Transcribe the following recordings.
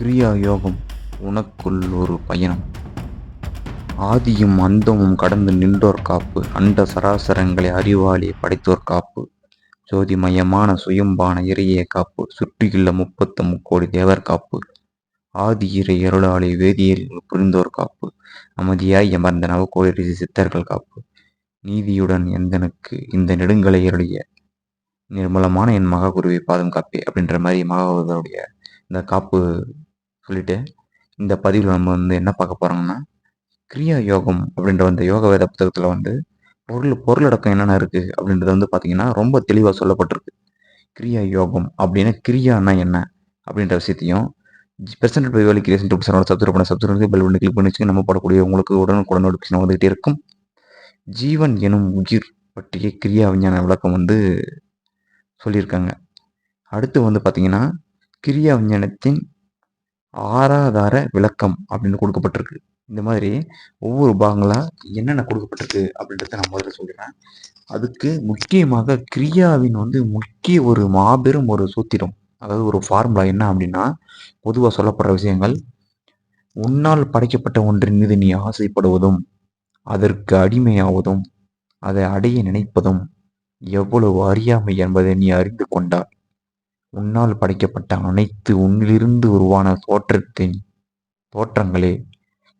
கிரியா யோகம் உனக்குள் ஒரு பயணம். ஆதியும் அந்தமும் கடந்து நின்றோர் காப்பு. அண்ட சராசரங்களை அறிவாளி படைத்தோர் காப்பு. ஜோதிமயமான சுயம்பான இறையே காப்பு. சுற்றியுள்ள முப்பத்து முக்கோடி தேவர் காப்பு. ஆதி இறை அருளாளி வேதியியல் புரிந்தோர் காப்பு. அமைதியாய் அமர்ந்த நவக்கோடி ரிஷி சித்தர்கள் காப்பு. நீதியுடன் எந்தனுக்கு இந்த நெடுங்கலை அருளிய நிர்மலமான என் மகாகுருவை பாதம் காப்பே அப்படின்ற மாதிரி மகாகுருடைய இந்த காப்பு சொல்லிட்டு இந்த பதிவில் நம்ம வந்து என்ன பார்க்க போகிறோம்னா கிரியா யோகம் அப்படின்ற அந்த யோக வேத புத்தகத்தில் வந்து பொருள் பொருளடக்கம் என்னென்ன இருக்குது அப்படின்றது வந்து பார்த்தீங்கன்னா ரொம்ப தெளிவாக சொல்லப்பட்டிருக்கு. கிரியா யோகம் அப்படின்னா கிரியானா என்ன அப்படின்ற விஷயத்தையும் பிரசன்ட் பை வேலி கிரியேஷன் டூ பர்சனோட சப்ஸ்கிரைப் பண்ண சப்ஸ்கிரைப் பெல் பண்ணி கிளிக் பண்ணி வச்சு நம்ம போடக்கூடிய உங்களுக்கு உடனுக்குடன் நோட்டிஃபிகேஷன் வந்துகிட்டே இருக்கும். ஜீவன் எனும் உயிர் பற்றிய கிரியா விஞ்ஞான விளக்கம் வந்து சொல்லியிருக்காங்க. அடுத்து வந்து பார்த்திங்கன்னா கிரியா விஞ்ஞானத்தின் ஆராதார விளக்கம் அப்படின்னு கொடுக்கப்பட்டிருக்கு. இந்த மாதிரி ஒவ்வொரு பாகங்களாக என்னென்ன கொடுக்கப்பட்டிருக்கு அப்படின்றத நான் முதல்ல சொல்லிடுறேன். அதுக்கு முக்கியமாக கிரியாவின் வந்து முக்கிய ஒரு மாபெரும் ஒரு சூத்திரம் அதாவது ஒரு ஃபார்முலா என்ன அப்படின்னா பொதுவாக சொல்லப்படுற விஷயங்கள் உன்னால் படைக்கப்பட்ட ஒன்றின் மீது நீ ஆசைப்படுவதும் அதற்கு அடிமையாவதும் அதை அடைய நினைப்பதும் எவ்வளவு அறியாமை என்பதை நீ அறிந்து கொண்டாள் உன்னால் படைக்கப்பட்ட அனைத்து உன்னிலிருந்து உருவான தோற்றத்தின் தோற்றங்களே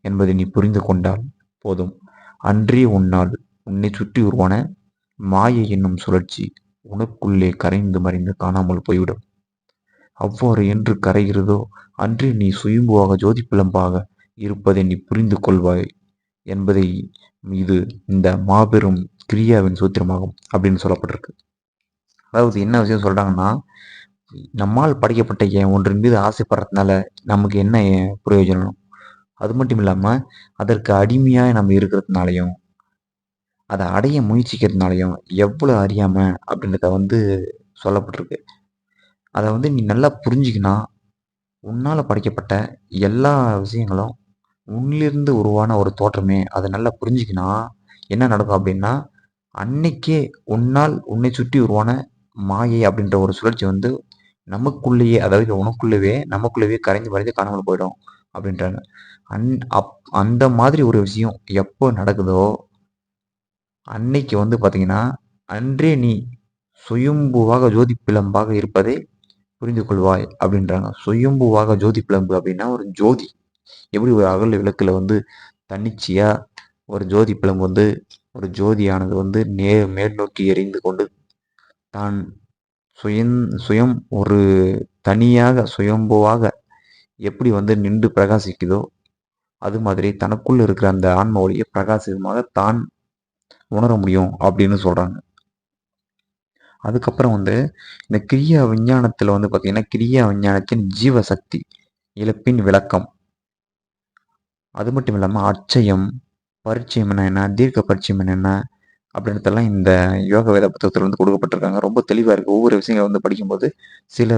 என்பதை நீ புரிந்து கொண்டால் போதும். அன்றே உன்னால் உன்னை சுற்றி உருவான மாயை என்னும் சுழற்சி உனக்குள்ளே கரைந்து மறைந்து காணாமல் போய்விடும். அவ்வாறு என்று கரைகிறதோ அன்றே நீ சுயம்புவாக ஜோதி பிளம்பாக இருப்பதை நீ புரிந்து கொள்வாய் என்பதை இது இந்த மாபெரும் கிரியாவின் சூத்திரமாகும் அப்படின்னு சொல்லப்பட்டிருக்கு. அதாவது என்ன விஷயம் சொல்றாங்கன்னா நம்மால் படைக்கப்பட்ட என் ஒன்றின் மீது ஆசைப்படுறதுனால நமக்கு என்ன பிரயோஜனம்? அது மட்டும் இல்லாமல் அதற்கு அடிமையாக நம்ம இருக்கிறதுனாலையும் அதை அடைய முயற்சிக்கிறதுனாலையும் எவ்வளோ அறியாமல் அப்படின்றத வந்து சொல்லப்பட்டிருக்கு. அதை வந்து நீ நல்லா புரிஞ்சுக்கினா உன்னால் படைக்கப்பட்ட எல்லா விஷயங்களும் உன்னிலிருந்து உருவான ஒரு தோற்றமே. அதை நல்லா புரிஞ்சுக்கினா என்ன நடக்கும் அப்படின்னா அன்னைக்கே உன்னால் உன்னை சுற்றி உருவான மாயை அப்படின்ற ஒரு சுழற்சி வந்து நமக்குள்ளேயே அதாவது உனக்குள்ளவே நமக்குள்ளவே கரைந்து வரைஞ்சு காணாமல் போயிடும் அப்படின்றாங்க. அந் அப் அந்த மாதிரி ஒரு விஷயம் எப்போ நடக்குதோ அன்னைக்கு வந்து பார்த்தீங்கன்னா அன்றே நீ சுயம்புவாக ஜோதி பிளம்பாக இருப்பதை புரிந்து கொள்வாய் அப்படின்றாங்க. சுயம்புவாக ஜோதி பிளம்பு அப்படின்னா ஒரு ஜோதி. எப்படி ஒரு அகல் விளக்கில் வந்து தன்னிச்சையாக ஒரு ஜோதி பிளம்பு வந்து ஒரு ஜோதியானது வந்து நே மேல் நோக்கி எரிந்து கொண்டு தான் சுயன் சுயம் ஒரு தனியாக சுயம்புவாக எப்படி வந்து நின்று பிரகாசிக்குதோ அது மாதிரி தனக்குள்ளே இருக்கிற அந்த ஆன்ம ஒளியை பிரகாசிதமாக தான் உணர முடியும் அப்படின்னு சொல்கிறாங்க அதுக்கப்புறம் வந்து இந்த கிரியா விஞ்ஞானத்தில் வந்து பார்த்திங்கன்னா கிரியா விஞ்ஞானத்தின் ஜீவசக்தி இழப்பின் விளக்கம். அது மட்டும் இல்லாமல் அச்சயம் பரிச்சயம் என்ன தீர்க்க பரிச்சயம் என்ன அப்படின்றதெல்லாம் இந்த யோக வேத புத்தகத்தில் வந்து கொடுக்கப்பட்டிருக்காங்க. ரொம்ப தெளிவாக இருக்குது ஒவ்வொரு விஷயங்களை வந்து படிக்கும்போது சில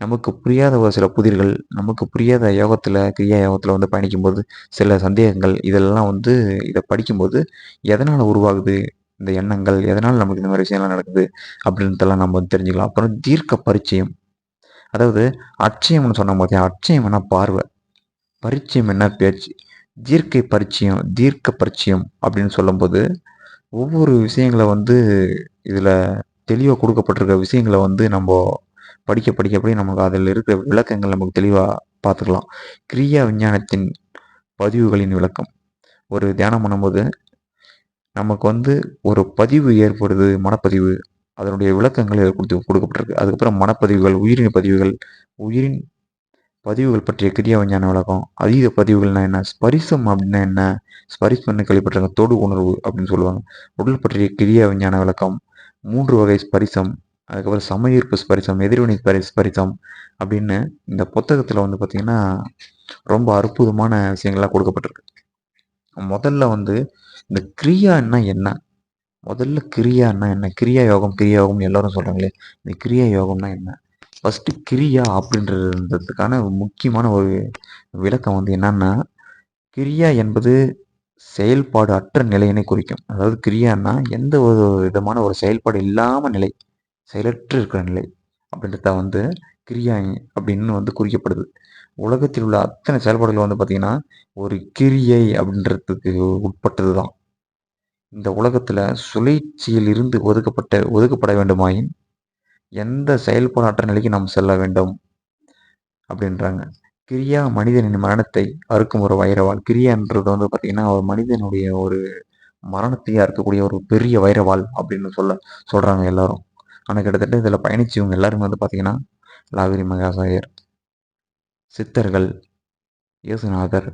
நமக்கு புரியாத ஒரு சில புதிர்கள் நமக்கு புரியாத யோகத்தில் கிரியா யோகத்தில் வந்து பயணிக்கும்போது சில சந்தேகங்கள் இதெல்லாம் வந்து இதை படிக்கும்போது எதனால் உருவாகுது? இந்த எண்ணங்கள் எதனால் நமக்கு இந்த மாதிரி விஷயம்லாம் நடக்குது? அப்படின்றதெல்லாம் நம்ம வந்து தெரிஞ்சுக்கலாம். அப்புறம் தீர்க்க பரிச்சயம். அதாவது அச்சயம்னு சொன்ன மாதிரி அச்சயம் என்ன? பார்வை. பரிச்சயம் என்ன? பேச்சு. தீர்க்கை பரிச்சயம் தீர்க்க பரிச்சயம் அப்படின்னு சொல்லும்போது ஒவ்வொரு விஷயங்களை வந்து இதில் தெளிவாக கொடுக்கப்பட்டிருக்க விஷயங்களை வந்து நம்ம படிக்க படிக்க படி நமக்கு அதில் இருக்கிற விளக்கங்கள் நமக்கு தெளிவாக பார்த்துக்கலாம். கிரியா விஞ்ஞானத்தின் பதிவுகளின் விளக்கம். ஒரு தியானம் பண்ணும்போது நமக்கு வந்து ஒரு பதிவு ஏற்படுது மனப்பதிவு. அதனுடைய விளக்கங்கள் கொடுத்து கொடுக்கப்பட்டிருக்கு. அதுக்கப்புறம் மனப்பதிவுகள் உயிரின் பதிவுகள் உயிரின் பதிவுகள் பற்றிய கிரியா விஞ்ஞான விளக்கம் அதீத பதிவுகள்னா என்ன? ஸ்பரிசம் அப்படின்னா என்ன? ஸ்பரிசம்னு கேள்விப்பட்டிருக்க தொடு உணர்வு அப்படின்னு சொல்லுவாங்க. உடல் பற்றிய கிரியா விஞ்ஞான விளக்கம். மூன்று வகை ஸ்பரிசம். அதுக்கப்புறம் சமயீர்ப்பு ஸ்பரிசம் எதிர்வினை ஸ்பரி ஸ்பரிசம் அப்படின்னு இந்த புத்தகத்தில் வந்து பார்த்திங்கன்னா ரொம்ப அற்புதமான விஷயங்கள்லாம் கொடுக்கப்பட்டிருக்கு. முதல்ல வந்து இந்த கிரியான்னா என்ன? முதல்ல கிரியான்னா என்ன? கிரியா யோகம் கிரியா யோகம் எல்லாரும் சொல்கிறாங்களே இந்த கிரியா யோகம்னா என்ன? ஃபஸ்ட்டு கிரியா அப்படின்றதுக்கான முக்கியமான ஒரு விளக்கம் வந்து என்னன்னா கிரியா என்பது செயல்பாடு அற்ற நிலையினை குறிக்கும். அதாவது கிரியான்னா எந்த ஒரு விதமான ஒரு செயல்பாடு இல்லாமல் நிலை செயலற்று இருக்கிற நிலை அப்படின்றத வந்து கிரியா அப்படின்னு வந்து குறிக்கப்படுது. உலகத்தில் உள்ள அத்தனை செயல்பாடுகள் வந்து பார்த்திங்கன்னா ஒரு கிரியை அப்படின்றதுக்கு உட்பட்டது தான் இந்த உலகத்தில் சுழற்சியில் இருந்து ஒதுக்கப்பட்ட ஒதுக்கப்பட வேண்டுமாயின் எந்த செயல்பாடற்ற நிலைக்கு நாம் செல்ல வேண்டும்? அப்படின்றாங்க. கிரியா மனிதனின் மரணத்தை அறுக்கும் ஒரு வைரவாள் கிரியான்றது வந்து பார்த்திங்கன்னா ஒரு மனிதனுடைய ஒரு மரணத்தையே அறுக்கக்கூடிய ஒரு பெரிய வைரவாள் அப்படின்னு சொல்ல சொல்கிறாங்க எல்லாரும். ஆனால் கிட்டத்தட்ட இதில் பயணிச்சவங்க எல்லாருமே வந்து பார்த்திங்கன்னா லாகிரி மகாசாயர் சித்தர்கள் இயேசுநாதர்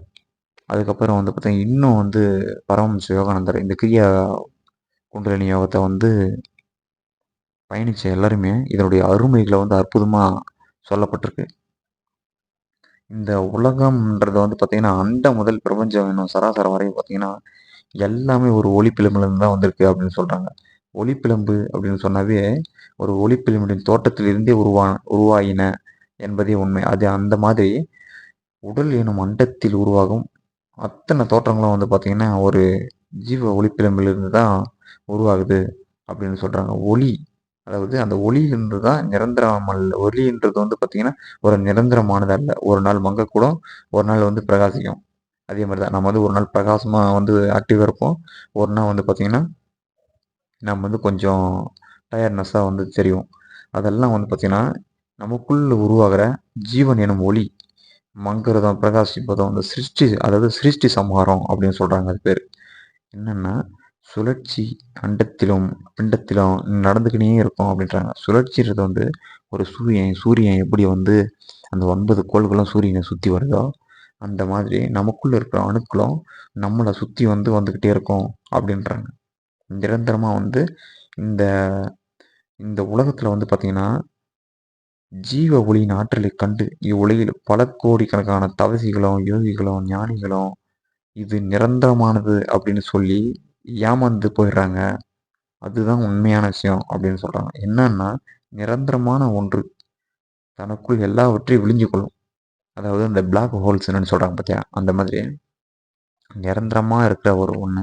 அதுக்கப்புறம் வந்து பார்த்தீங்கன்னா இன்னும் வந்து பரமஹம்ச யோகானந்தர் இந்த கிரியா குண்டலினி யோகத்தை வந்து பயணித்த எல்லாருமே இதனுடைய அருமைகளை வந்து அற்புதமாக சொல்லப்பட்டிருக்கு. இந்த உலகம்ன்றது வந்து பார்த்திங்கன்னா அண்ட முதல் பிரபஞ்சம் இன்னும் சராசரம் வரையும் பார்த்திங்கன்னா எல்லாமே ஒரு ஒளிப்பிழம்புலேருந்து தான் வந்திருக்கு அப்படின்னு சொல்கிறாங்க ஒளிப்பிழம்பு அப்படின்னு சொன்னாவே ஒரு ஒளிப்பிழம்பின் தோட்டத்திலிருந்தே உருவா உருவாயின என்பதே உண்மை. அது அந்த மாதிரி உடல் எனும் அண்டத்தில் உருவாகும். அத்தனை தோற்றங்களும் வந்து பார்த்திங்கன்னா ஒரு ஜீவ ஒளிப்பிழம்பிலிருந்து தான் உருவாகுது அப்படின்னு சொல்கிறாங்க ஒளி அதாவது அந்த ஒளியிலிருந்து தான் நிரந்தரமல் ஒளின்றது வந்து பார்த்திங்கன்னா ஒரு நிரந்தரமானது அல்ல. ஒரு நாள் மங்கக்கூடும் ஒரு நாள் வந்து பிரகாசிக்கும். அதே மாதிரி தான் நம்ம வந்து ஒரு நாள் பிரகாசமாக வந்து ஆக்டிவாக இருப்போம். ஒரு நாள் வந்து பார்த்திங்கன்னா நம்ம வந்து கொஞ்சம் டயர்ட்னஸ்ஸாக வந்து தெரியும். அதெல்லாம் வந்து பார்த்திங்கன்னா நமக்குள்ளே உருவாகிற ஜீவன் எனும் ஒளி மங்குறதும் பிரகாசிப்பதும் அந்த சிருஷ்டி அதாவது சிருஷ்டி சம்ஹாரம் அப்படின்னு சொல்கிறாங்க அது பேர். என்னென்னா சுழற்சி அண்டத்திலும் பிண்டத்திலும் நடந்துக்கினே இருக்கும் அப்படின்றாங்க. சுழற்சின்றது வந்து ஒரு சூரியன் சூரியன் எப்படி வந்து அந்த ஒன்பது கோள்களும் சூரியனை சுற்றி வருதோ அந்த மாதிரி நமக்குள்ளே இருக்கிற அணுக்களும் நம்மளை சுற்றி வந்து வந்துக்கிட்டே இருக்கும் அப்படின்றாங்க. நிரந்தரமாக வந்து இந்த இந்த உலகத்தில் வந்து பார்த்திங்கன்னா ஜீவ ஒளியின் ஆற்றலை கண்டு இவ்வுலகில் பல கோடிக்கணக்கான தவசிகளும் யோகிகளும் ஞானிகளும் இது நிரந்தரமானது அப்படின்னு சொல்லி ஏமாந்து போயிடுறாங்க. அதுதான் உண்மையான விஷயம் அப்படின்னு சொல்கிறாங்க என்னன்னா நிரந்தரமான ஒன்று தனக்குள் எல்லாவற்றையும் விழிஞ்சு கொள்ளும் அதாவது அந்த பிளாக் ஹோல்ஸ் சொல்கிறாங்க பார்த்தியா அந்த மாதிரி. நிரந்தரமாக இருக்கிற ஒரு ஒன்று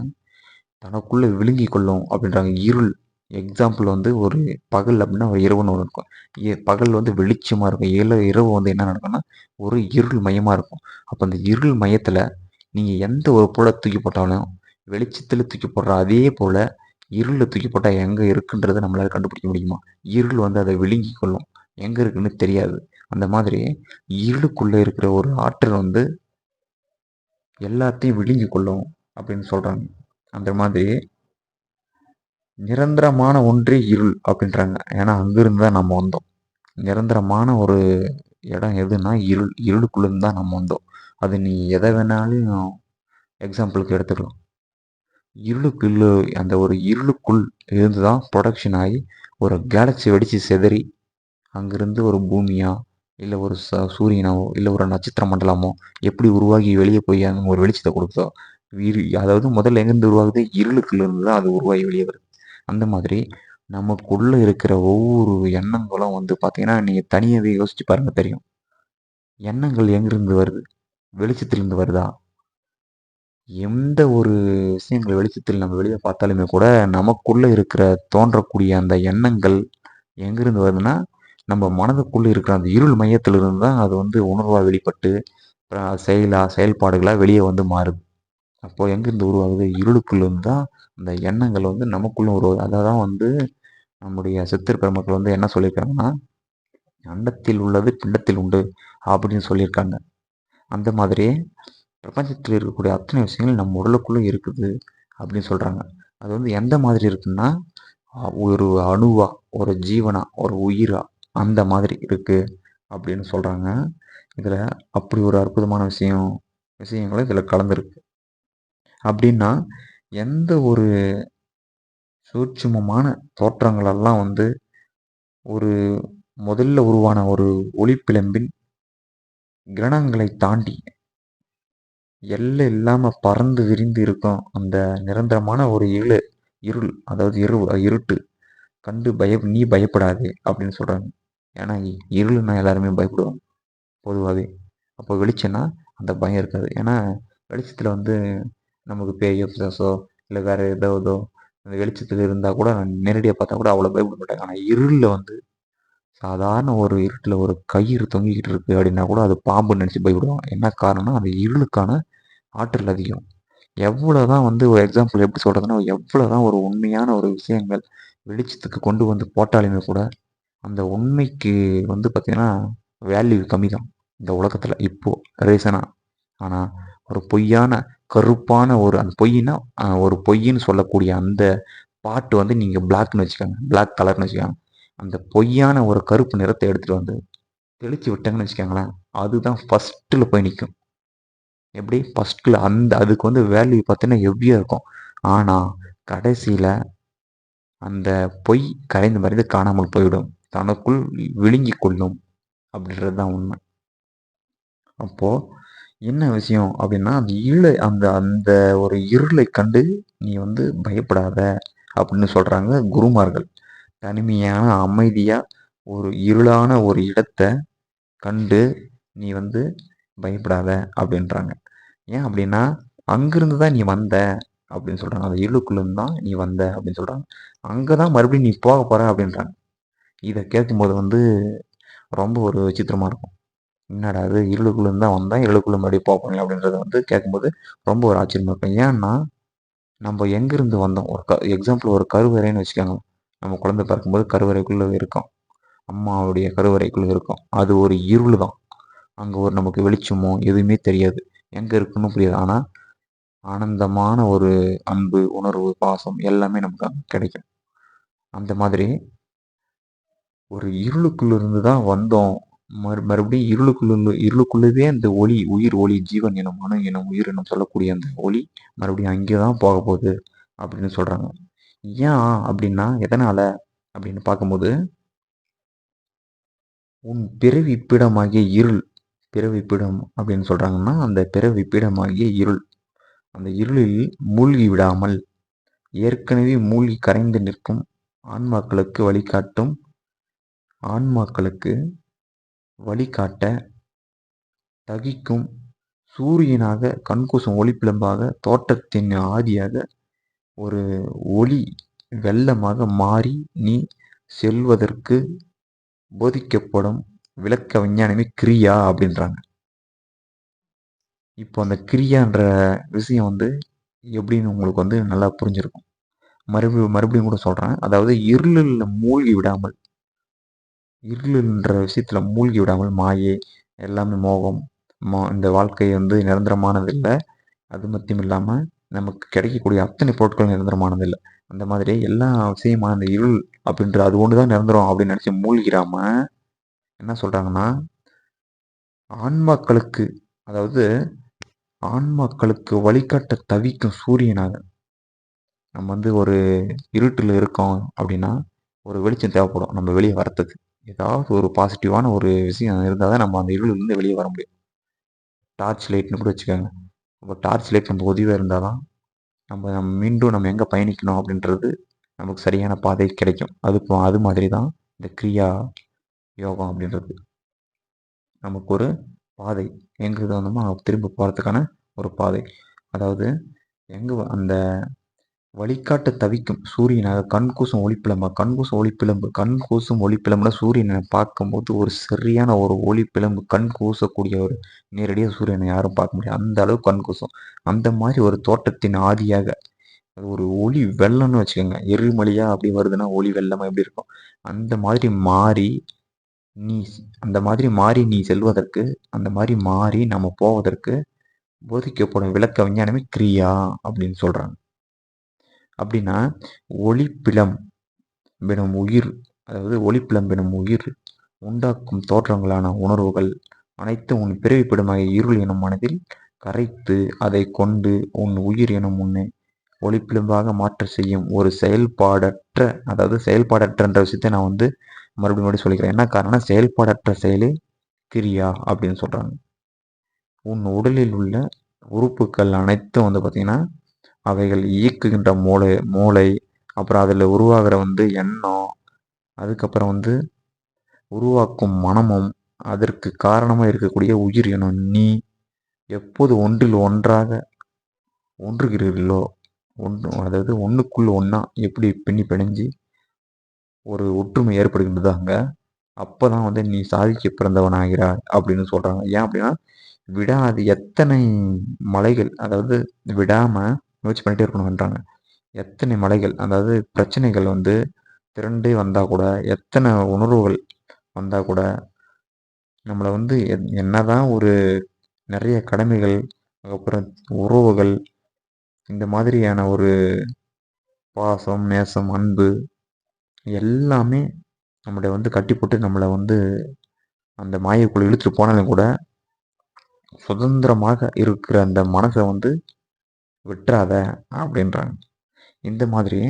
தனக்குள்ளே விழுங்கி கொள்ளும் அப்படின்றாங்க. இருள். எக்ஸாம்பிள் வந்து ஒரு பகல் அப்படின்னா ஒரு இரவுன்னு ஒன்று இருக்கும். பகல் வந்து வெளிச்சமாக இருக்கும். ஏழு இரவு வந்து என்ன நடக்கும்னா ஒரு இருள் மையமாக இருக்கும். அப்போ அந்த இருள் மையத்தில் நீங்கள் எந்த ஒரு பொருளை தூக்கி போட்டாலும் வெளிச்சத்தில் தூக்கி போடுற. அதே போல் இருளில் தூக்கி போட்டால் எங்கே இருக்குன்றதை நம்மளால் கண்டுபிடிக்க முடியுமா? இருள் வந்து அதை விழுங்கி கொள்ளும். எங்கே இருக்குன்னு தெரியாது. அந்த மாதிரி இருளுக்குள்ளே இருக்கிற ஒரு ஆற்றல் வந்து எல்லாத்தையும் விழுங்கி கொள்ளும் அப்படின்னு சொல்கிறாங்க அந்த மாதிரி நிரந்தரமான ஒன்றே இருள் அப்படின்றாங்க. ஏன்னா அங்கிருந்து தான் நம்ம வந்தோம். நிரந்தரமான ஒரு இடம் எதுனா இருள். இருளுக்குள்ளேருந்து தான் நம்ம வந்தோம். அது நீ எதை வேணாலும் எக்ஸாம்பிளுக்கு எடுத்துக்கலாம். இருளுக்குள்ள அந்த ஒரு இருளுக்குள் இருந்து தான் ப்ரொடக்ஷன் ஆகி ஒரு கேலக்ஸி வெடித்து செதறி அங்கேருந்து ஒரு பூமியாக இல்லை ஒரு ச சூரியனாவோ இல்லை ஒரு நட்சத்திர மண்டலமோ எப்படி உருவாகி வெளியே போய் அந்த ஒரு வெளிச்சத்தை கொடுத்தோ இரு அதாவது முதல்ல எங்கேருந்து உருவாகுது? இருளுக்குள்ளேருந்து தான் அது உருவாகி வெளியே வருது. அந்த மாதிரி நமக்குள்ளே இருக்கிற ஒவ்வொரு எண்ணங்களும் வந்து பார்த்திங்கன்னா நீங்கள் தனியாகவே யோசிச்சு பாருங்கள் தெரியும். எண்ணங்கள் எங்கேருந்து வருது? வெளிச்சத்திலிருந்து வருதா? எந்த ஒரு விஷயங்கள் வெளிச்சத்தில் நம்ம வெளியே பார்த்தாலுமே கூட நமக்குள்ளே இருக்கிற தோன்றக்கூடிய அந்த எண்ணங்கள் எங்கேருந்து வருதுன்னா நம்ம மனதுக்குள்ளே இருக்கிற அந்த இருள் மையத்திலிருந்து தான் அது வந்து உணர்வாக வெளிப்பட்டு செயலாக செயல்பாடுகளாக வெளியே வந்து மாறுது. அப்போது எங்கேருந்து உருவாகுது? இருளுக்குள்ளேருந்து தான் அந்த எண்ணங்கள் வந்து நமக்குள்ளே உருவாகுது. அதை தான் வந்து நம்முடைய சித்தர் பெருமக்கள் வந்து என்ன சொல்லியிருக்காங்கன்னா அண்டத்தில் உள்ளது பிண்டத்தில் உண்டு அப்படின்னு சொல்லியிருக்காங்க. அந்த மாதிரியே பிரபஞ்சத்தில் இருக்கக்கூடிய அத்தனை விஷயங்கள் நம்ம உடலுக்குள்ளே இருக்குது அப்படின்னு சொல்கிறாங்க அது வந்து எந்த மாதிரி இருக்குன்னா ஒரு அணுவா ஒரு ஜீவனா ஒரு உயிரா அந்த மாதிரி இருக்குது அப்படின்னு சொல்கிறாங்க இதில் அப்படி ஒரு அற்புதமான விஷயம் விஷயங்களும் இதில் கலந்துருக்கு. அப்படின்னா எந்த ஒரு சூட்சுமமான தோற்றங்களெல்லாம் வந்து ஒரு முதல்ல உருவான ஒரு ஒளிப்பிழம்பின் கிரணங்களை தாண்டி எல்லை இல்லாமல் பறந்து விரிந்து இருக்கும் அந்த நிரந்தரமான ஒரு இழு இருள் அதாவது இரு இருட்டு. கண்டு பய நீ பயப்படாதே அப்படின்னு சொல்கிறாங்க ஏன்னா இருள்னா எல்லாருமே பயப்படுவாங்க பொதுவாகவே அப்போ வெளிச்சம்னா அந்த பயம் இருக்காது. ஏன்னா வெளிச்சத்தில் வந்து நமக்கு பேயோ பிசாசோ இல்லை வேறு ஏதோ அந்த வெளிச்சத்தில் இருந்தால் கூட நேரடியாக பார்த்தா கூட அவ்வளோ பயப்பட மாட்டாங்க ஆனால் இருளில் வந்து சாதாரண ஒரு இருட்டில் ஒரு கயிறு தொங்கிக்கிட்டு இருக்குது அப்படின்னா கூட அது பாம்புன்னு நினச்சி பயப்படுவாங்க. என்ன காரணம்னா அந்த இருளுக்கான ஆற்றல் அதிகம். எவ்வளோ தான் வந்து ஒரு எக்ஸாம்பிள் எப்படி சொல்கிறதுன்னா எவ்வளோ தான் ஒரு உண்மையான ஒரு விஷயங்கள் வெளிச்சத்துக்கு கொண்டு வந்து போட்டாலுமே கூட அந்த உண்மைக்கு வந்து பார்த்திங்கன்னா வேல்யூ கம்மி தான் இந்த உலகத்தில் இப்போது ரீசனாக ஆனால் ஒரு பொய்யான கருப்பான ஒரு அந்த பொய்னா ஒரு பொய்ன்னு சொல்லக்கூடிய அந்த பாட்டு வந்து நீங்கள் பிளாக்னு வச்சுக்கோங்க. பிளாக் கலர்னு வச்சுக்கோங்க. அந்த பொய்யான ஒரு கருப்பு நிறத்தை எடுத்துகிட்டு வந்து தெளித்து விட்டாங்கன்னு வச்சுக்கோங்களேன் அதுதான் ஃபஸ்ட்டில் போய் நிற்கும் எப்படி? ஃபஸ்ட்டில் அந்த அதுக்கு வந்து வேல்யூ பார்த்தீங்கன்னா ஹெவியாக இருக்கும். ஆனால் கடைசியில் அந்த பொய் கரைந்து மறைந்து காணாமல் போய்விடும். தனக்குள் விழுங்கி கொள்ளும் அப்படின்றது தான் உண்மை. அப்போது என்ன விஷயம் அப்படின்னா அந்த இருளை அந்த அந்த ஒரு இருளை கண்டு நீ வந்து பயப்படாத அப்படின்னு சொல்கிறாங்க குருமார்கள். தனிமையான அமைதியாக ஒரு இருளான ஒரு இடத்த கண்டு நீ வந்து பயப்படாத அப்படின்றாங்க. ஏன் அப்படின்னா அங்கிருந்து தான் நீ வந்த அப்படின்னு சொல்கிறாங்க அந்த இருளுக்குள்ளேருந்து தான் நீ வந்த அப்படின்னு சொல்கிறாங்க அங்கே தான் மறுபடியும் நீ போக போகிற அப்படின்றாங்க. இதை கேட்கும்போது வந்து ரொம்ப ஒரு விசித்திரமாக இருக்கும். என்னடா அது இருளுக்குள்ளேருந்து தான் வந்தேன் இருளுக்குள்ளே மறுபடியும் போக போகிறேன் அப்படின்றத வந்து கேட்கும்போது ரொம்ப ஒரு ஆச்சரியமாக இருக்கும். ஏன்னா நம்ம எங்கேருந்து வந்தோம்? ஒரு க எக்ஸாம்பிள் ஒரு கருவறைன்னு வச்சுக்கோங்க. நம்ம குழந்தை பார்க்கும்போது கருவறைக்குள்ளே இருக்கும். அம்மாவுடைய கருவறைக்குள்ளே இருக்கும். அது ஒரு இருள் தான். அங்கே ஒரு நமக்கு வெளிச்சமோ எதுவுமே தெரியாது. எங்கே இருக்குன்னு புரியாது. ஆனால் ஆனந்தமான ஒரு அன்பு உணர்வு பாசம் எல்லாமே நமக்கு அங்கே கிடைக்கும். அந்த மாதிரி ஒரு இருளுக்குள்ளிருந்து தான் வந்தோம். மறு மறுபடியும் இருளுக்குள்ள இருளுக்குள்ளவே அந்த ஒளி உயிர் ஒளி ஜீவன் எனும் மனு எனும் உயிர் எனும் சொல்லக்கூடிய அந்த ஒளி மறுபடியும் அங்கே தான் போக போகுது அப்படின்னு சொல்கிறாங்க ஏன் அப்படின்னா எதனால் அப்படின்னு பார்க்கும்போது உன் பிறவிப்பிடமாகிய இருள் பிறவிப்பிடம் அப்படின்னு சொல்கிறாங்கன்னா அந்த பிறவிப்பிடமாகிய இருள். அந்த இருளில் மூழ்கி விடாமல் ஏற்கனவே மூழ்கி கரைந்து நிற்கும் ஆன்மாக்களுக்கு வழிகாட்டும் ஆன்மாக்களுக்கு வழிகாட்ட தகிக்கும் சூரியனாக கண்கூசம் ஒளிப்பிழம்பாக தோட்டத்தின் ஆதியாக ஒரு ஒளி வெள்ளமாக மாறி நீ செல்வதற்கு போதிக்கப்படும் விளக்க விஞ்ஞானமே கிரியா அப்படின்றாங்க. இப்போ அந்த கிரியான்ற விஷயம் வந்து எப்படின்னு உங்களுக்கு வந்து நல்லா புரிஞ்சிருக்கும். மறுபடியும் மறுபடியும் கூட சொல்கிறேன் அதாவது இருளில் மூழ்கி விடாமல் இருளுன்ற விஷயத்தில் மூழ்கி விடாமல் மாயை எல்லாமே மோகம் மோ இந்த வாழ்க்கை வந்து நிரந்தரமானது இல்லை அது மட்டும் இல்லாமல் நமக்கு கிடைக்கக்கூடிய அத்தனை பொருட்களும் நிரந்தரமானது இல்லை அந்த மாதிரி எல்லா விஷயமான அந்த இருள் அப்படின்ற அது ஒன்று தான் நிரந்தரம் அப்படின்னு நினச்சி மூழ்கிடாமல் என்ன சொல்கிறாங்கன்னா ஆன்மாக்களுக்கு அதாவது ஆன்மாக்களுக்கு வழிகாட்ட தவிக்கும் சூரியனாக நம்ம வந்து ஒரு இருட்டில் இருக்கோம் அப்படின்னா ஒரு வெளிச்சம் தேவைப்படும் நம்ம வெளியே வரத்துக்கு ஏதாவது ஒரு பாசிட்டிவான ஒரு விஷயம் இருந்தால் தான் நம்ம அந்த இருளிலேருந்து வெளியே வர முடியும். டார்ச் லைட்னு கூட வச்சுக்கோங்க. இப்போ டார்ச் லைட் நம்ம உதவியாக இருந்தால் தான் நம்ம நம்ம மீண்டும் நம்ம எங்கே பயணிக்கணும் அப்படின்றது நமக்கு சரியான பாதை கிடைக்கும். அது அது மாதிரி தான் இந்த கிரியா யோகம் அப்படின்றது நமக்கு ஒரு பாதை. எங்கே வந்தோமோ திரும்ப போகிறதுக்கான ஒரு பாதை. அதாவது எங்கே அந்த வழிகாட்ட தவிக்கும் சூரியனாக கண்கூசும் ஒளிப்பிளம்பா கண்கூசும் ஒளிப்பிளம்பு கண் கூசும் ஒளிப்பிளம்புல சூரியனை பார்க்கும்போது ஒரு சரியான ஒரு ஒளிப்பிளம்பு கண் கூசக்கூடிய ஒரு நேரடியாக சூரியனை யாரும் பார்க்க முடியாது. அந்த அளவு கண் கூசும். அந்த மாதிரி ஒரு தோட்டத்தின் ஆதியாக அது ஒரு ஒளி வெள்ளம்னு வச்சுக்கோங்க. எருமலையா அப்படி வருதுன்னா ஒளி வெள்ளமாக எப்படி இருக்கும்? அந்த மாதிரி மாறி நீ அந்த மாதிரி மாறி நீ செல்வதற்கு அந்த மாதிரி மாறி நம்ம போவதற்கு போதிக்கப்படும் விளக்க விஞ்ஞானமே கிரியா அப்படின்னு சொல்கிறாங்க அப்படின்னா ஒளிப்பிளம் எனும் உயிர் அதாவது ஒளிப்பிளம் எனும் உயிர் உண்டாக்கும் தோற்றங்களான உணர்வுகள் அனைத்தும் உன் பிறவிப்பிடமாக இருள் எனும் மனதில் கரைத்து அதை கொண்டு உன் உயிர் எனும் முன்னே ஒளிப்பிளம்பாக மாற்ற செய்யும் ஒரு செயல்பாடற்ற அதாவது செயல்பாடற்றன்ற விஷயத்தை நான் வந்து மறுபடியும் மறுபடியும் சொல்லிக்கிறேன். என்ன காரணம் செயல்பாடற்ற செயலே கிரியா அப்படின்னு சொல்கிறாங்க உன் உடலில் உள்ள உறுப்புகள் அனைத்தும் வந்து பார்த்திங்கன்னா அவைகள் இயக்குகின்ற மூளை மூளை அப்புறம் அதில் உருவாகிற வந்து எண்ணம் அதுக்கப்புறம் வந்து உருவாக்கும் மனமும் அதற்கு காரணமாக இருக்கக்கூடிய உயிர் இனம் நீ எப்போது ஒன்றில் ஒன்றாக ஒன்றுகிறீர்களோ ஒன்று அதாவது ஒன்றுக்குள் ஒன்றா எப்படி பின்னி பிணைஞ்சு ஒரு ஒற்றுமை ஏற்படுகின்றது அங்கே. அப்போ தான் வந்து நீ சாதிக்க பிறந்தவன் ஆகிறாய் அப்படின்னு சொல்கிறாங்க ஏன் அப்படின்னா விடாது எத்தனை மலைகள் அதாவது விடாமல் முயற்சி பண்ணிகிட்டே இருக்கணுன்றாங்க எத்தனை மலைகள் அதாவது பிரச்சனைகள் வந்து திரண்டு வந்தால் கூட எத்தனை உணர்வுகள் வந்தால் கூட நம்மளை வந்து என்ன தான் ஒரு நிறைய கடமைகள் அதுக்கப்புறம் உறவுகள் இந்த மாதிரியான ஒரு பாசம் நேசம் அன்பு எல்லாமே நம்மளை வந்து கட்டி போட்டு நம்மளை வந்து அந்த மாயக்குள்ளே இழுத்துட்டு போனாலும் கூட சுதந்திரமாக இருக்கிற அந்த மனசை வந்து விட்டுறாத அப்படின்றாங்க. இந்த மாதிரி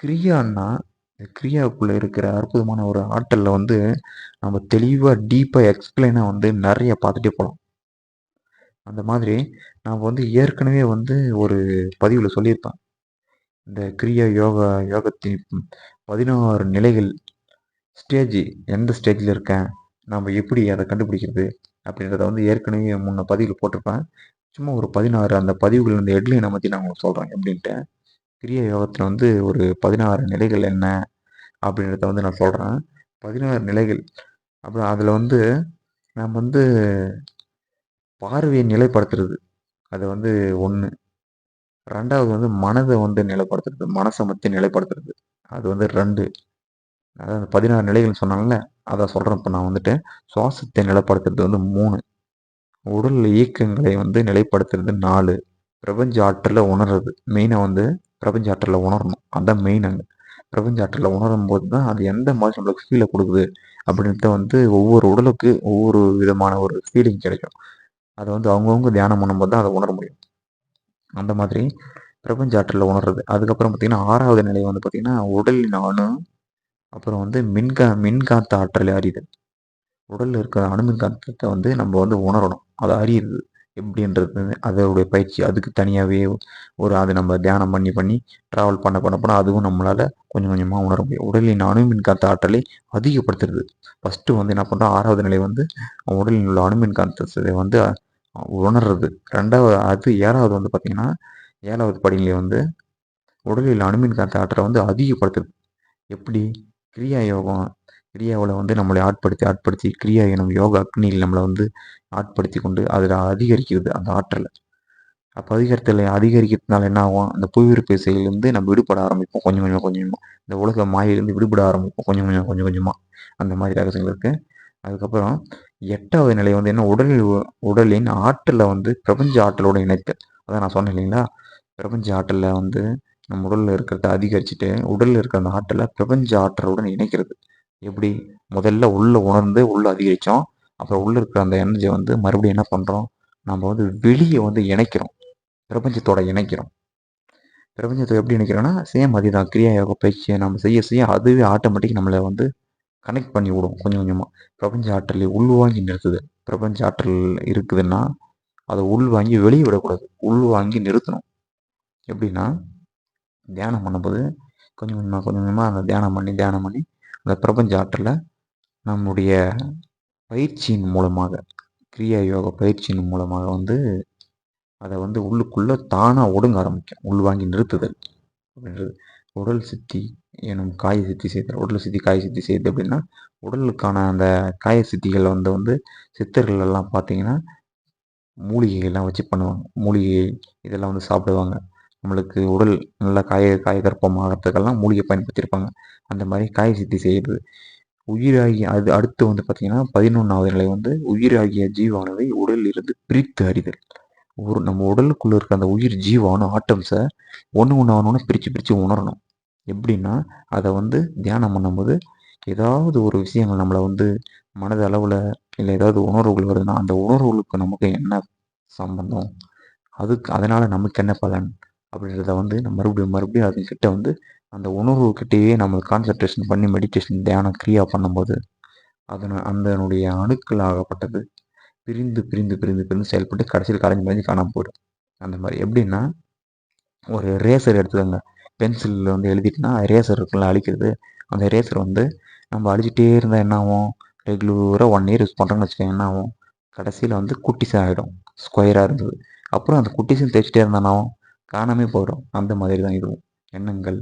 கிரியான்னா கிரியாவுக்குள்ளே இருக்கிற அற்புதமான ஒரு ஆற்றலில் வந்து நம்ம தெளிவாக டீப்பாக எக்ஸ்பிளைனாக வந்து நிறைய பார்த்துட்டே போகலாம் அந்த மாதிரி நான் வந்து ஏற்கனவே வந்து ஒரு பதிவில் சொல்லியிருப்பேன். இந்த கிரியா யோகா யோகத்தின் பதினாறு நிலைகள் ஸ்டேஜ் எந்த ஸ்டேஜில் இருக்கேன்? நம்ம எப்படி அதை கண்டுபிடிக்கிறது? அப்படின்றத வந்து ஏற்கனவே முன்ன பதிவில் போட்டிருப்பேன். சும்மா ஒரு பதினாறு அந்த பதிவுகள் அந்த ஹெட்லைனை பற்றி நான் உங்களுக்கு சொல்கிறேன் எப்படின்ட்டு? கிரியா யோகத்தில் வந்து ஒரு பதினாறு நிலைகள் என்ன? அப்படின்றத வந்து நான் சொல்கிறேன் பதினாறு நிலைகள். அப்புறம் அதில் வந்து நம்ம வந்து பார்வையை நிலைப்படுத்துறது. அது வந்து ஒன்று ரெண்டாவது வந்து மனதை வந்து நிலைப்படுத்துறது மனசை மத்தி நிலைப்படுத்துறது. அது வந்து ரெண்டு. அதாவது பதினாறு நிலைகள் சொன்னாங்கல்ல அதை சொல்கிறேன் இப்போ நான் வந்துட்டு சுவாசத்தை நிலைப்படுத்துறது வந்து மூணு. உடல் இயக்கங்களை வந்து நிலைப்படுத்துறது நாலு. பிரபஞ்ச ஆற்றலில் உணர்றது. மெயினாக வந்து பிரபஞ்ச ஆற்றலில் உணரணும். அதுதான் மெயின் அங்கே. பிரபஞ்ச ஆற்றலில் உணரும் போது தான் அது எந்த மாதிரி நம்மளுக்கு ஃபீலை கொடுக்குது அப்படின்ட்டு வந்து ஒவ்வொரு உடலுக்கு ஒவ்வொரு விதமான ஒரு ஃபீலிங் கிடைக்கும். அதை வந்து அவங்கவுங்க தியானம் பண்ணும்போது தான் அதை உணர முடியும். அந்த மாதிரி பிரபஞ்ச ஆற்றலில் உணர்றது. அதுக்கப்புறம் பார்த்திங்கன்னா ஆறாவது நிலை வந்து பார்த்திங்கன்னா உடலின் அணு அப்புறம் வந்து மின்கா மின்காத்த ஆற்றலை அறிதல். உடலில் இருக்கிற அணுமின் காத்தத்தை வந்து நம்ம வந்து உணரணும். அதை அறியுது. எப்படின்றது அதோடைய பயிற்சி. அதுக்கு தனியாகவே ஒரு அது நம்ம தியானம் பண்ணி பண்ணி ட்ராவல் பண்ண பண்ண பண்ண அதுவும் நம்மளால் கொஞ்சம் கொஞ்சமாக உணர முடியும். உடலின் அணுமின் காத்த ஆற்றலை அதிகப்படுத்துறது. ஃபஸ்ட்டு வந்து என்ன பண்ணுறோம் ஆறாவது நிலை வந்து உடலில் உள்ள அணுமின் காந்தத்தை வந்து உணர்றது. ரெண்டாவது அது ஏழாவது வந்து பார்த்திங்கன்னா ஏழாவது படிநிலை வந்து உடலில் அணுமின் காத்த ஆற்றலை வந்து அதிகப்படுத்துது. எப்படி? கிரியா யோகம் கிரியாவில் வந்து நம்மளை ஆட்படுத்தி ஆட்படுத்தி கிரியா எனும் யோகா அக்னியில் நம்மளை வந்து ஆட்படுத்தி கொண்டு அதில் அதிகரிக்கிறது அந்த ஆற்றலை. அப்போ அதிகரித்தல அதிகரிக்கிறதுனால என்ன ஆகும்? அந்த புவியிருப்பு செயலேருந்து நம்ம விடுபட ஆரம்பிப்போம். கொஞ்சம் கொஞ்சமாக கொஞ்சம். கொஞ்சமாக இந்த உலக மாயிலேருந்து விடுபட ஆரம்பிப்போம். கொஞ்சம் கொஞ்சம் கொஞ்சம் கொஞ்சமாக அந்த மாதிரி ரகசியங்கள் இருக்குது அதுக்கப்புறம் எட்டாவது நிலை வந்து என்ன? உடலில் உடலின் ஆற்றலை வந்து பிரபஞ்ச ஆற்றலோடு இணைத்தல். அதான் நான் சொன்னேன் இல்லைங்களா? பிரபஞ்ச ஆற்றலை வந்து நம்ம உடலில் இருக்கிறத அதிகரிச்சுட்டு உடலில் இருக்கிற அந்த ஆற்றலை பிரபஞ்ச ஆற்றலுடன் இணைக்கிறது. எப்படி? முதல்ல உள்ளே உணர்ந்து உள்ளே அதிகரித்தோம் அப்புறம் உள்ளே இருக்கிற அந்த எனர்ஜியை வந்து மறுபடியும் என்ன பண்ணுறோம் நம்ம வந்து வெளியே வந்து இணைக்கிறோம். பிரபஞ்சத்தோட இணைக்கிறோம். பிரபஞ்சத்தை எப்படி இணைக்கிறோன்னா சேம் அதே தான் கிரியா யோக பயிற்சியை நம்ம செய்ய செய்ய அதுவே ஆட்டோமேட்டிக் நம்மளை வந்து கனெக்ட் பண்ணி விடும். கொஞ்சம் கொஞ்சமாக பிரபஞ்ச ஆற்றலை உள்வாங்கி நிறுத்துது. பிரபஞ்ச ஆற்றல் இருக்குதுன்னா அதை உள்வாங்கி வெளியே விடக்கூடாது. உள்வாங்கி நிறுத்தணும். எப்படின்னா தியானம் பண்ணும்போது கொஞ்சம் கொஞ்சமாக கொஞ்சம் கொஞ்சமாக அந்த தியானம் பண்ணி தியானம் பண்ணி அந்த பிரபஞ்ச ஆற்றலை நம்முடைய பயிற்சியின் மூலமாக கிரியா யோக பயிற்சியின் மூலமாக வந்து அதை வந்து உள்ளுக்குள்ளே தானாக ஒடுங்க ஆரம்பிக்கும். உள்வாங்கி நிறுத்துதல் அப்படின்றது. உடல் சித்தி எனும் காய சித்தி செய்தல் உடல் சித்தி காய சித்தி செய்து அப்படின்னா உடலுக்கான அந்த காய சித்திகளை வந்து வந்து சித்தர்கள் எல்லாம் பார்த்தீங்கன்னா மூலிகைகள்லாம் வச்சு பண்ணுவாங்க. மூலிகை இதெல்லாம் வந்து சாப்பிடுவாங்க. நம்மளுக்கு உடல் நல்லா காய காய கற்பமாகறதுக்கெல்லாம் மூலிகை பயன்படுத்தியிருப்பாங்க. அந்த மாதிரி காய சித்தி செய்கிறது உயிராகிய அது அடுத்து வந்து பார்த்திங்கன்னா பதினொன்றாவது நிலை வந்து உயிராகிய ஜீவானவை உடலில் இருந்து பிரித்து அறிதல். ஒரு நம்ம உடலுக்குள்ளே இருக்க அந்த உயிர் ஜீவானு ஆட்டம்ஸை ஒன்று ஒன்று ஒன்று பிரித்து பிரித்து உணரணும். எப்படின்னா அதை வந்து தியானம் பண்ணும்போது ஏதாவது ஒரு விஷயங்கள் நம்மளை வந்து மனது அளவில் இல்லை ஏதாவது உணர்வுகள் வருதுன்னா அந்த உணர்வுகளுக்கு நமக்கு என்ன சம்பந்தம்? அதுக்கு அதனால் நமக்கு என்ன பலன்? அப்படின்றத வந்து நம்ம மறுபடியும் மறுபடியும் அதுக்கிட்ட வந்து அந்த உணர்வு கிட்டேயே நம்ம கான்சன்ட்ரேஷன் பண்ணி மெடிடேஷன் தியானம் கிரியா பண்ணும்போது அதனை அதனுடைய அணுக்கள் ஆகப்பட்டது. பிரிந்து பிரிந்து பிரிந்து பிரிந்து செயல்பட்டு கடைசியில் கரைஞ்சி மறைஞ்சு காணாமல் போயிடும். அந்த மாதிரி. எப்படின்னா ஒரு ரேசர் எடுத்துக்கோங்க. பென்சிலில் வந்து எழுதிட்டுனா ரேசர் இருக்குல்ல அழிக்கிறது. அந்த ரேசர் வந்து நம்ம அழிச்சிட்டே இருந்தால் என்ன ஆகும் ரெகுலராக ஒன் இயர் யூஸ் பண்ணுறோன்னு வச்சுக்கோங்க என்ன ஆகும் கடைசியில் வந்து குட்டிஸாக ஆகிடும் ஸ்கொயராக இருந்தது. அப்புறம் அந்த குட்டிஸும் தேய்ச்சிட்டே இருந்தாலும் காணாமே போயிடும். அந்த மாதிரி தான் இதுவும். எண்ணங்கள்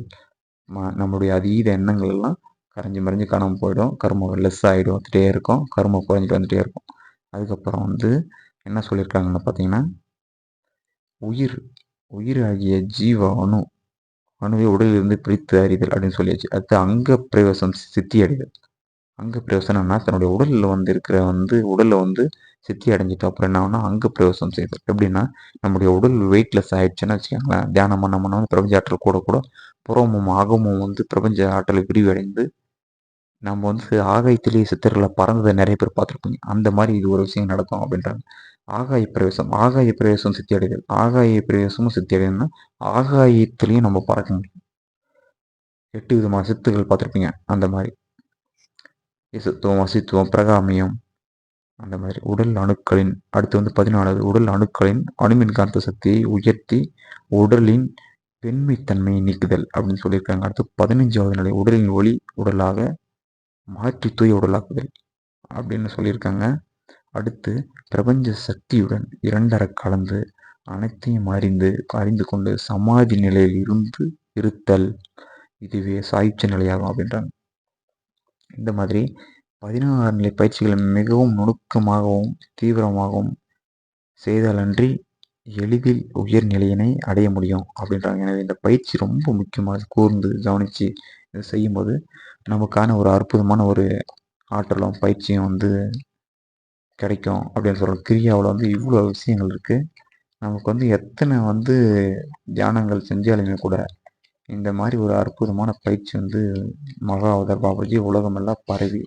ம நம்மளுடைய அதீத எண்ணங்கள் எல்லாம் கரைஞ்சி மறைஞ்சி காணாமல் போயிடும். கர்மம் லெஸ் ஆகிடும் வந்துட்டே இருக்கும். கர்மம் குறைஞ்சிட்டு வந்துகிட்டே இருக்கும். அதுக்கப்புறம் வந்து என்ன சொல்லியிருக்காங்கன்னு பார்த்தீங்கன்னா உயிர் உயிர் ஆகிய மனுவை அணு உடலிலிருந்து பிரித்து அறிதல் அப்படின்னு சொல்லியாச்சு. அடுத்து அங்க பிரவேசம் சித்தி அடைதல். அங்க பிரவேசனம்னா தன்னுடைய உடலில் வந்து இருக்கிற வந்து உடலில் வந்து சித்தி அடைஞ்சிட்டோம் அப்புறம் என்ன ஆகுனா அங்க பிரவேசம் செய்தல். எப்படின்னா நம்முடைய உடல் வெயிட்லெஸ் ஆயிடுச்சுன்னு வச்சுக்கோங்களேன். தியானம் பண்ண பண்ண பிரபஞ்ச ஆற்றல் கூட கூட புறமும் ஆகமும் வந்து பிரபஞ்ச ஆற்றல் விரிவடைந்து நம்ம வந்து ஆகாயத்திலேயே சித்தர்களை பறந்ததை நிறைய பேர் பார்த்துருப்பீங்க. அந்த மாதிரி இது ஒரு விஷயம் நடக்கும் அப்படின்றாங்க. ஆகாய பிரவேசம் ஆகாய பிரவேசம் சித்தி அடைதல் ஆகாய பிரவேசமும் சித்தி அடைதல்னா ஆகாயத்திலையும் நம்ம பறக்க முடியும் எட்டு விதமான சித்துகள் பார்த்துருப்பீங்க அந்த மாதிரி. இசத்துவம் அசித்துவம் பிரகாமியம் அந்த மாதிரி. உடல் அணுக்களின் அடுத்து வந்து பதினாலாவது உடல் அணுக்களின் அணுமின் காந்த சக்தியை உயர்த்தி உடலின் பெண்மைத்தன்மையை நீக்குதல் அப்படின்னு சொல்லியிருக்காங்க. அடுத்து பதினஞ்சாவது நிலை உடலின் ஒளி உடலாக மாற்றி தூய உடலாக்குதல் அப்படின்னு சொல்லியிருக்காங்க. அடுத்து பிரபஞ்ச சக்தியுடன் இரண்டர கலந்து அனைத்தையும் அறிந்து அறிந்து கொண்டு சமாதி நிலையில் இருந்து இருத்தல். இதுவே சாயுச்ச நிலையாகும் அப்படின்றாங்க. இந்த மாதிரி பதினாறு நிலை பயிற்சிகளை மிகவும் நுணுக்கமாகவும் தீவிரமாகவும் செய்தாலன்றி எளிதில் உயர் நிலையினை அடைய முடியும் அப்படின்றாங்க. எனவே இந்த பயிற்சி ரொம்ப முக்கியமாக கூர்ந்து கவனித்து இதை செய்யும்போது நமக்கான ஒரு அற்புதமான ஒரு ஆற்றலும் பயிற்சியும் வந்து கிடைக்கும் அப்படின்னு சொல்கிறோம் கிரியாவில் வந்து இவ்வளோ விஷயங்கள் இருக்குது நமக்கு வந்து எத்தனை வந்து தியானங்கள் செஞ்சாலுமே கூட இந்த மாதிரி ஒரு அற்புதமான பயிற்சி வந்து மகாவதர் பாபாஜி உலகமெல்லாம் பரவி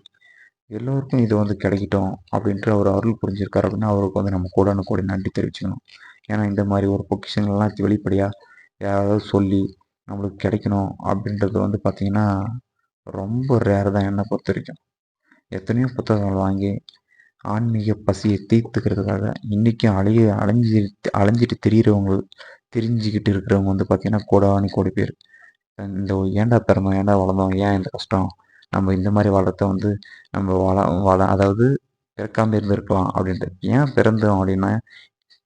எல்லோருக்கும் இது வந்து கிடைக்கட்டும் அப்படின்ற ஒரு அருள் புரிஞ்சிருக்காரு அப்படின்னா அவருக்கு வந்து நம்ம கூட கூட நன்றி தெரிவிச்சுக்கணும். ஏன்னா இந்த மாதிரி ஒரு பொக்கிஷங்கள்லாம் வெளிப்படையாக யாராவது சொல்லி நம்மளுக்கு கிடைக்கணும் அப்படின்றது வந்து பார்த்திங்கன்னா ரொம்ப ரேர் தான் என்னை பொறுத்த வரைக்கும். எத்தனையோ புத்தகங்கள் வாங்கி ஆன்மீக பசியை தீர்த்துக்கிறதுக்காக இன்றைக்கும் அலைய அலைஞ்சி அலைஞ்சிட்டு தெரிகிறவங்க தெரிஞ்சுக்கிட்டு இருக்கிறவங்க வந்து பார்த்திங்கன்னா கோடானி கோடி பேர். இந்த ஏன்டா பிறந்தோம் ஏன்டா வளர்ந்தோம்? ஏன் இந்த கஷ்டம்? நம்ம இந்த மாதிரி வளர்த்த வந்து நம்ம வள வள அதாவது பிறக்காமல் இருந்திருக்கலாம் அப்படின்ட்டு. ஏன் பிறந்தோம் அப்படின்னா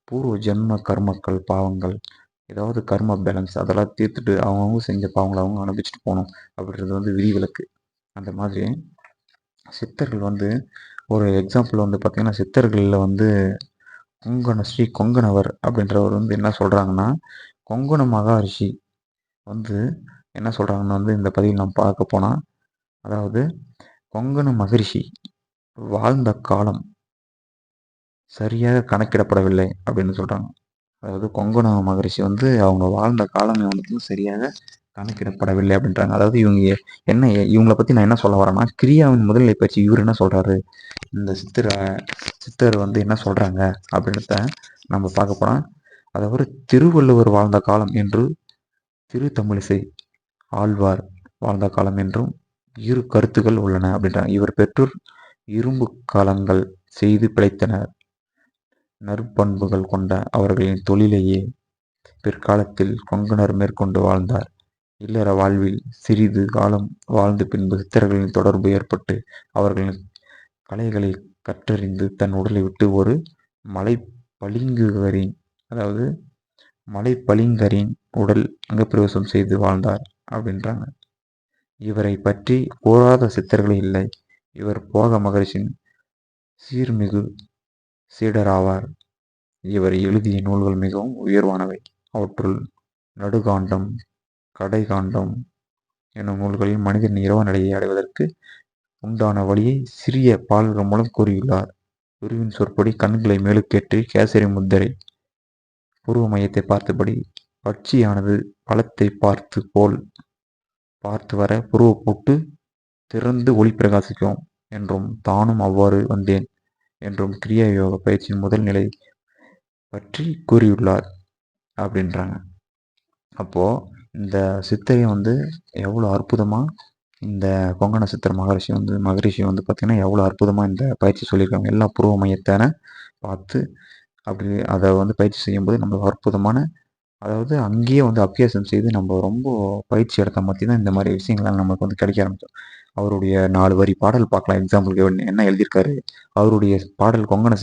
பூர்வ ஜென்ம கர்மக்கள் பாவங்கள் ஏதாவது கர்ம பேலன்ஸ் அதெல்லாம் தீர்த்துட்டு அவங்கவுங்க செஞ்ச பாவங்களை அவங்க அனுப்பிச்சிட்டு போகணும் அப்படின்றது வந்து விதிவிலக்கு. அந்த மாதிரி சித்தர்கள் வந்து ஒரு எக்ஸாம்பிள் வந்து பார்த்திங்கன்னா சித்தர்களில் வந்து கொங்கண ஸ்ரீ கொங்கணவர் அப்படின்றவர் வந்து என்ன சொல்கிறாங்கன்னா கொங்கண மகாரிஷி வந்து என்ன சொல்கிறாங்கன்னு வந்து இந்த பதிவில் நாம் பார்க்க போனால் அதாவது கொங்கண மகரிஷி வாழ்ந்த காலம் சரியாக கணக்கிடப்படவில்லை அப்படின்னு சொல்கிறாங்க அதாவது கொங்கண மகரிஷி வந்து அவங்க வாழ்ந்த காலம் வந்து சரியாக கணக்கிடப்படவில்லை அப்படின்றாங்க. அதாவது இவங்க என்ன இவங்களை பற்றி நான் என்ன சொல்ல வரேன்னா கிரியாவின் முதல்நிலை பயிற்சி இவர் என்ன சொல்கிறாரு இந்த சித்தர் சித்தர் வந்து என்ன சொல்கிறாங்க அப்படின்றத நம்ம பார்க்க போனால் அதாவது திருவள்ளுவர் வாழ்ந்த காலம் என்று திரு தமிழிசை ஆழ்வார் வாழ்ந்த காலம் என்றும் இரு கருத்துக்கள் உள்ளன அப்படின்றாங்க. இவர் பெற்றோர் இரும்பு காலங்கள் செய்து பிழைத்தனர். நற்பண்புகள் கொண்ட அவர்களின் தொழிலையே பிற்காலத்தில் கொங்கனர் மேற்கொண்டு வாழ்ந்தார். இல்லற வாழ்வில் சிறிது காலம் வாழ்ந்த பின்பு சித்தர்களின் தொடர்பு ஏற்பட்டு அவர்களின் கலைகளை கற்றறிந்து தன் உடலை விட்டு ஒரு மலை பளிங்குகரின் அதாவது மலை பளிங்கரின் உடல் அங்கப்பிரவேசம் செய்து வாழ்ந்தார் அப்படின்றாங்க. இவரை பற்றி கூறாத சித்தர்கள் இல்லை. இவர் போக மகரிஷின் சீர்மிகு சீடராவார். இவர் எழுதிய நூல்கள் மிகவும் உயர்வானவை. அவற்றுள் நடுகாண்டம் கடைகாண்டம் எனும் நூல்களில் மனிதன் இரவ நிலையை அடைவதற்கு உண்டான வழியை சிறிய பால்கள் மூலம் கூறியுள்ளார். குருவின் சொற்படி கண்களை மேலுக்கேற்றி கேசரி முத்திரை பூர்வ மையத்தை பார்த்தபடி பட்சியானது பழத்தை பார்த்து போல் பார்த்து வர புருவ போட்டு திறந்து ஒளி பிரகாசிக்கும் என்றும் தானும் அவ்வாறு வந்தேன் என்றும் கிரியா யோக பயிற்சியின் முதல் நிலை பற்றி கூறியுள்ளார் அப்படின்றாங்க. அப்போது இந்த சித்தரை வந்து எவ்வளோ அற்புதமாக இந்த கொங்கண சித்தர் மகரிஷி வந்து மகரிஷி வந்து பார்த்திங்கன்னா எவ்வளோ அற்புதமாக இந்த பயிற்சி சொல்லியிருக்காங்க. எல்லா பூர்வ மையத்தான பார்த்து அப்படி அதை வந்து பயிற்சி செய்யும்போது நம்மளுக்கு அற்புதமான அதாவது அங்கேயே வந்து அபியாசம் செய்து நம்ம ரொம்ப பயிற்சி எடுத்த மாதிரி தான் இந்த மாதிரி விஷயங்கள்லாம் நமக்கு வந்து கிடைக்க ஆரம்பிச்சோம் அவருடைய நாலு வரி பாடல் பார்க்கலாம். எக்ஸாம்பிளுக்கு என்ன எழுதியிருக்காரு? அவருடைய பாடல் கொங்கண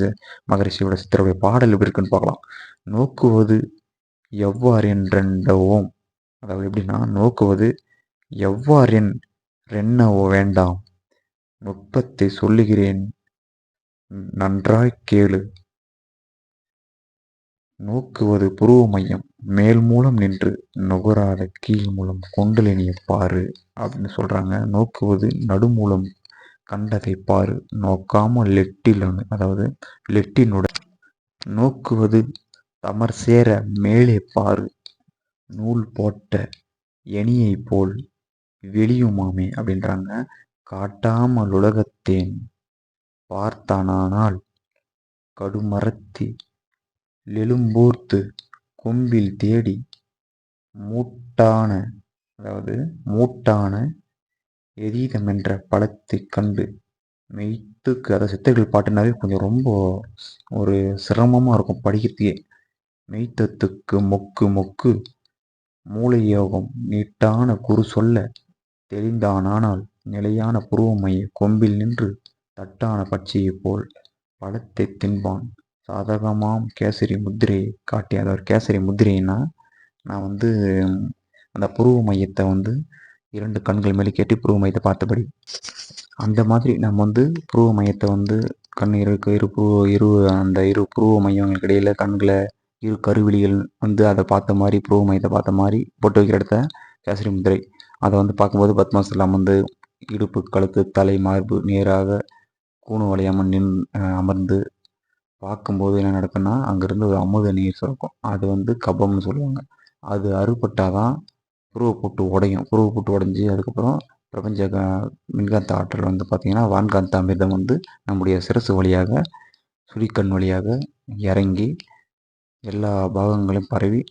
மகரிஷியோட சித்தருடைய பாடல் எப்படி இருக்குன்னு பார்க்கலாம். நோக்குவது எவ்வாறு என்றோம் அதாவது எப்படின்னா நோக்குவது எவ்வாறென் ரென்னவோ வேண்டாம். நுட்பத்தை சொல்லுகிறேன். நன்றாய்க் கேளு. நோக்குவது புருவ மையம். மேல் மூலம் நின்று நுகராத கீழ் மூலம் கொண்டலினிய பாரு அப்படின்னு சொல்றாங்க. நோக்குவது நடுமூலம் கண்டதை பாரு. நோக்காமல் லெட்டில் அதாவது லெட்டினுடன். நோக்குவது தமர் சேர மேலே பாரு. நூல் போட்ட எணியைப் போல் வெளியுமாமே அப்படின்றாங்க. காட்டாமல் உலகத்தேன் பார்த்தானானால் கடுமரத்தி லெலும்பூர்த்து கொம்பில் தேடி மூட்டான அதாவது மூட்டான எதீதமென்ற பழத்தை கண்டு மெய்த்துக்கு அதாவது சித்தர்கள் பாட்டுனாவே கொஞ்சம் ரொம்ப ஒரு சிரமமாக இருக்கும் படிக்கிறதுக்கே. மெய்த்தத்துக்கு மொக்கு மொக்கு மூளை யோகம் நீட்டான குரு சொல்ல தெளிந்தானானால் நிலையான புருவமைய கொம்பில் நின்று தட்டான பட்சியைப் போல் பழத்தை தின்பான். சாதகமாம் கேசரி முத்திரையை காட்டி அதாவது கேசரி முத்திரைன்னா நான் வந்து அந்த புருவ மையத்தை வந்து இரண்டு கண்கள் மேலே கேட்டு புருவ மையத்தை பார்த்தபடி அந்த மாதிரி நம்ம வந்து புருவ மையத்தை வந்து கண் இருக்கு இரு புருவ இரு அந்த இரு புருவ மையங்களுக்கு இடையில கண்களை இரு கருவிழிகள் வந்து அதை பார்த்த மாதிரி புருவ மையத்தை பார்த்த மாதிரி பொட்டு வைக்கிற இடத்த கேசரி முதிரை. அதை வந்து பார்க்கும்போது பத்மாசலம் வந்து இடுப்பு கழுத்து தலை மார்பு நேராக கூணு வளையாமல் நின் அமர்ந்து பார்க்கும்போது என்ன நடக்குன்னா அங்கேருந்து ஒரு அமுத நீர் சுரக்கும். அது வந்து கபம்னு சொல்லுவாங்க. அது அறுபட்டால் தான் புருவ போட்டு உடையும். புருவ போட்டு உடஞ்சி அதுக்கப்புறம் பிரபஞ்ச க மின்காந்த ஆற்றல் வந்து பார்த்திங்கன்னா வான்காந்த அமிர்தம் வந்து நம்முடைய சிரசு வழியாக சுழிக்கண் வழியாக இறங்கி எல்லா பாகங்களையும் பரவி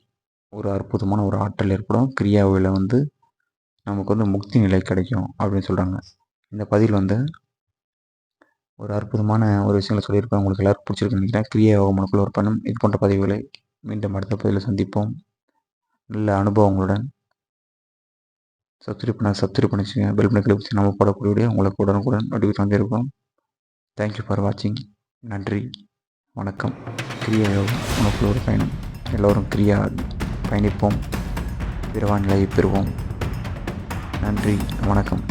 ஒரு அற்புதமான ஒரு ஆற்றல் ஏற்படும். கிரியாவில் வந்து நமக்கு வந்து முக்தி நிலை கிடைக்கும் அப்படின்னு சொல்கிறாங்க இந்த பதிவில் வந்து ஒரு அற்புதமான ஒரு விஷயங்களை சொல்லியிருப்பேன். உங்களுக்கு எல்லாரும் பிடிச்சிருக்குன்னு நினைக்கிறேன். கிரியா யோக ஒரு பண்ணும் இது போன்ற பதிவுகளை மீண்டும் அடுத்த பதிவில் சந்திப்போம். நல்ல அனுபவங்களுடன் சப்ஸ்கிரைப் பண்ண சப்ஸ்கிரைப் பண்ணிச்சுங்க பெல் பண்ணி கிளிப் நம்ம போடக்கூடிய உங்களுக்கு உடனுக்குடன் நோட்டிஃபிகேஷன் வந்திருக்கோம் தேங்க்யூ ஃபார் வாட்சிங் நன்றி. வணக்கம். கிரியா யோகம் உனக்குள்ள ஒரு பயணம். எல்லோரும் கிரியா பயணிப்போம். பிறவா நிலையை பெறுவோம். நன்றி வணக்கம்.